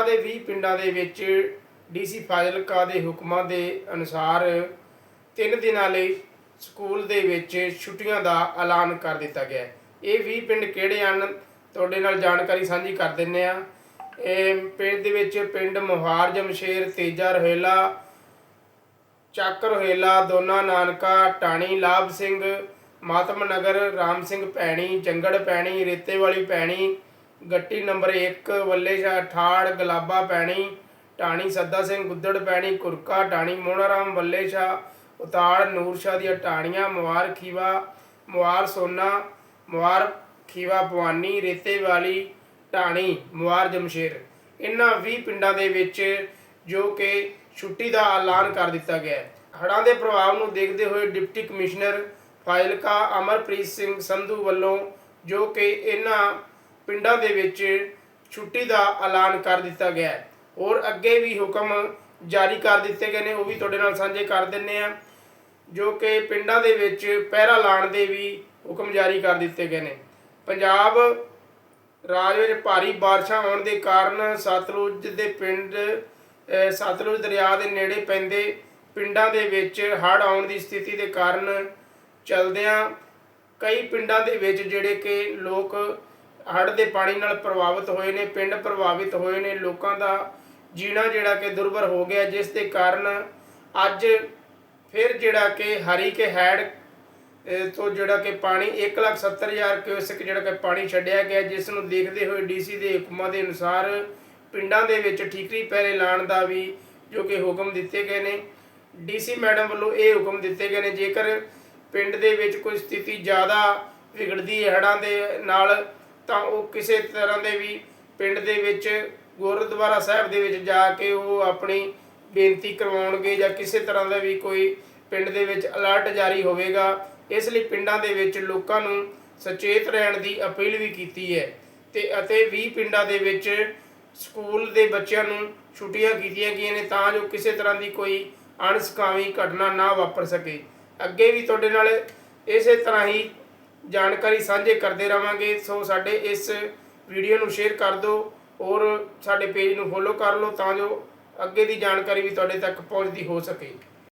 ਫਾਜ਼ਿਲਕਾ ਦੇ 20 ਪਿੰਡਾਂ ਦੇ ਵਿੱਚ ਡੀਸੀ ਫਾਜ਼ਿਲਕਾ ਦੇ ਹੁਕਮਾਂ ਦੇ ਅਨੁਸਾਰ ਤਿੰਨ ਦਿਨਾਂ ਲਈ ਸਕੂਲ ਦੇ ਵਿੱਚ ਛੁੱਟੀਆਂ ਦਾ ਐਲਾਨ ਕਰ ਦਿੱਤਾ ਗਿਆ ਹੈ। ਇਹ 20 ਪਿੰਡ ਕਿਹੜੇ ਹਨ? ਤੁਹਾਡੇ ਨਾਲ ਜਾਣਕਾਰੀ ਸਾਂਝੀ ਕਰ ਦਿੰਨੇ ਆ ਇਹ ਪਿੰਡ ਦੇ ਵਿੱਚ ਪਿੰਡ ਮੁਹਾਰ, ਜਮਸ਼ੇਰ, ਤੇਜਾ ਰੋਹੇਲਾ, ਚੱਕ ਰੋਹੇਲਾ, ਦੋਨਾ ਨਾਨਕਾ, ਟਾਣੀ, ਲਾਭ ਸਿੰਘ ਮਾਤਮ ਨਗਰ ਰਾਮ ਸਿੰਘ ਭੈਣੀ ਜੰਗੜ ਭੈਣੀ ਰੇਤੇ ਵਾਲੀ ਭੈਣੀ ਗੱਟੀ ਨੰਬਰ 1 ਵੱਲੇ ਸ਼ਾਹ ਠਾੜ, ਗਲਾਬਾ ਭੈਣੀ ਟਾਣੀ ਸੱਦਾ ਸਿੰਘ, ਗੁੱਦੜ ਪੈਣੀ, ਕੁਰਕਾ ਟਾਣੀ ਮੋਹਣਾਰਾਮ ਵੱਲੇ ਸ਼ਾਹ, ਉਤਾੜ, ਨੂਰ ਸ਼ਾਹ ਦੀਆਂ ਟਾਣੀਆਂ ਮਵਾਰ ਖੀਵਾ ਮਵਾਰ ਸੋਨਾ ਮਵਾਰ ਖੀਵਾ ਭਵਾਨੀ, ਰੇਤੇ ਵਾਲੀ ਟਾਣੀ ਮੁਆਰ ਜਮਸ਼ੇਰ। ਇਹਨਾਂ 20 ਪਿੰਡਾਂ ਦੇ ਵਿੱਚ ਜੋ ਕਿ ਛੁੱਟੀ ਦਾ ਐਲਾਨ ਕਰ ਦਿੱਤਾ ਗਿਆ ਹੈ। ਹੜ੍ਹਾਂ ਦੇ ਪ੍ਰਭਾਵ ਨੂੰ ਦੇਖਦੇ ਹੋਏ ਡਿਪਟੀ ਕਮਿਸ਼ਨਰ ਫਾਇਲਕਾ ਅਮਰਪ੍ਰੀਤ ਸਿੰਘ ਸੰਧੂ ਵੱਲੋਂ ਜੋ ਕਿ ਇਹਨਾਂ ਪਿੰਡਾਂ ਦੇ ਵਿੱਚ ਛੁੱਟੀ ਦਾ ਐਲਾਨ ਕਰ ਦਿੱਤਾ ਗਿਆ ਹੈ। ਔਰ ਅੱਗੇ ਵੀ ਹੁਕਮ ਜਾਰੀ ਕਰ ਦਿੱਤੇ ਗਏ ਨੇ, ਉਹ ਵੀ ਤੁਹਾਡੇ ਨਾਲ ਸਾਂਝੇ ਕਰ ਦਿੰਨੇ ਆ ਜੋ ਕਿ ਪਿੰਡਾਂ ਦੇ ਵਿੱਚ ਪਹਿਰਾ ਲਾਣ ਦੇ ਵੀ ਹੁਕਮ ਜਾਰੀ ਕਰ ਦਿੱਤੇ ਗਏ ਨੇ। ਪੰਜਾਬ ਰਾਜ ਵਿੱਚ ਭਾਰੀ ਬਾਰਿਸ਼ਾਂ ਹੋਣ ਦੇ ਕਾਰਨ ਸਤਲੁਜ ਦੇ ਪਿੰਡ ਸਤਲੁਜ ਦਰਿਆ ਦੇ ਨੇੜੇ ਪੈਂਦੇ ਪਿੰਡਾਂ ਦੇ ਵਿੱਚ ਹੜ੍ਹ ਆਉਣ ਦੀ ਸਥਿਤੀ ਦੇ ਕਾਰਨ ਚਲਦਿਆਂ ਕਈ ਪਿੰਡਾਂ ਦੇ ਵਿੱਚ ਜਿਹੜੇ ਕਿ ਲੋਕ ਹੜ੍ਹ ਦੇ ਪਾਣੀ ਨਾਲ ਪ੍ਰਭਾਵਿਤ ਹੋਏ ਨੇ, ਪਿੰਡ ਪ੍ਰਭਾਵਿਤ ਹੋਏ ਨੇ, ਲੋਕਾਂ ਦਾ ਜੀਣਾ ਜਿਹੜਾ ਕਿ ਦੁਰਭਰ ਹੋ ਗਿਆ, ਜਿਸ ਦੇ ਕਾਰਨ ਅੱਜ ਫਿਰ ਜਿਹੜਾ ਕਿ ਹਰੀ ਕੇ ਹੈਡ ਤੋਂ ਜਿਹੜਾ ਕਿ ਪਾਣੀ 170000 ਕਿਊਸਕ ਜਿਹੜਾ ਕਿ ਪਾਣੀ ਛੱਡਿਆ ਗਿਆ, ਜਿਸ ਨੂੰ ਦੇਖਦੇ ਹੋਏ ਡੀਸੀ ਦੇ ਹੁਕਮਾਂ ਦੇ ਅਨੁਸਾਰ ਪਿੰਡਾਂ ਦੇ ਵਿੱਚ ਠੀਕਰੀ ਪਹਿਰੇ ਲਾਣ ਦਾ ਵੀ ਜੋ ਕਿ ਹੁਕਮ ਦਿੱਤੇ ਗਏ ਨੇ। ਡੀਸੀ ਮੈਡਮ ਵੱਲੋਂ ਇਹ ਹੁਕਮ ਦਿੱਤੇ ਗਏ ਨੇ, ਜੇਕਰ ਪਿੰਡ ਦੇ ਵਿੱਚ ਕੋਈ ਸਥਿਤੀ ਜ਼ਿਆਦਾ ਵਿਗੜਦੀ ਹੈ, ਹੜ੍ਹਾਂ ਦੇ ਨਾਲ ਤਾਂ ਉਹ ਕਿਸੇ ਤਰ੍ਹਾਂ ਦੇ ਵੀ ਪਿੰਡ ਦੇ ਵਿੱਚ, ਗੁਰਦੁਆਰਾ ਸਾਹਿਬ ਦੇ ਵਿੱਚ ਜਾ ਕੇ ਉਹ ਆਪਣੀ ਬੇਨਤੀ ਕਰਵਾਉਣਗੇ ਜਾਂ ਕਿਸੇ ਤਰ੍ਹਾਂ ਦਾ ਵੀ ਕੋਈ ਪਿੰਡ ਦੇ ਵਿੱਚ ਅਲਰਟ ਜਾਰੀ ਹੋਵੇਗਾ, ਇਸ ਲਈ ਪਿੰਡਾਂ ਦੇ ਵਿੱਚ ਲੋਕਾਂ ਨੂੰ ਸੁਚੇਤ ਰਹਿਣ ਦੀ ਅਪੀਲ ਵੀ ਕੀਤੀ ਹੈ ਤੇ ਅਤੇ 20 ਪਿੰਡਾਂ ਦੇ ਵਿੱਚ ਸਕੂਲ ਦੇ ਬੱਚਿਆਂ ਨੂੰ ਛੁੱਟੀਆਂ ਕੀਤੀਆਂ ਗਈਆਂ ਨੇ ਤਾਂ ਜੋ ਕਿਸੇ ਤਰ੍ਹਾਂ ਦੀ ਕੋਈ ਅਣਸਕਾਵੀ ਘਟਨਾ ਨਾ ਵਾਪਰ ਸਕੇ। ਅੱਗੇ ਵੀ ਤੁਹਾਡੇ ਨਾਲ ਇਸੇ ਤਰ੍ਹਾਂ ਹੀ ਜਾਣਕਾਰੀ ਸਾਂਝੇ ਕਰਦੇ ਰਵਾਂਗੇ। ਸੋ ਸਾਡੇ ਇਸ ਵੀਡੀਓ ਨੂੰ ਸ਼ੇਅਰ ਕਰ ਦਿਓ ਔਰ ਸਾਡੇ ਪੇਜ ਨੂੰ ਫੋਲੋ ਕਰ ਲਓ ਤਾਂ ਜੋ ਅੱਗੇ ਦੀ ਜਾਣਕਾਰੀ ਵੀ ਤੁਹਾਡੇ ਤੱਕ ਪਹੁੰਚਦੀ ਹੋ ਸਕੇ।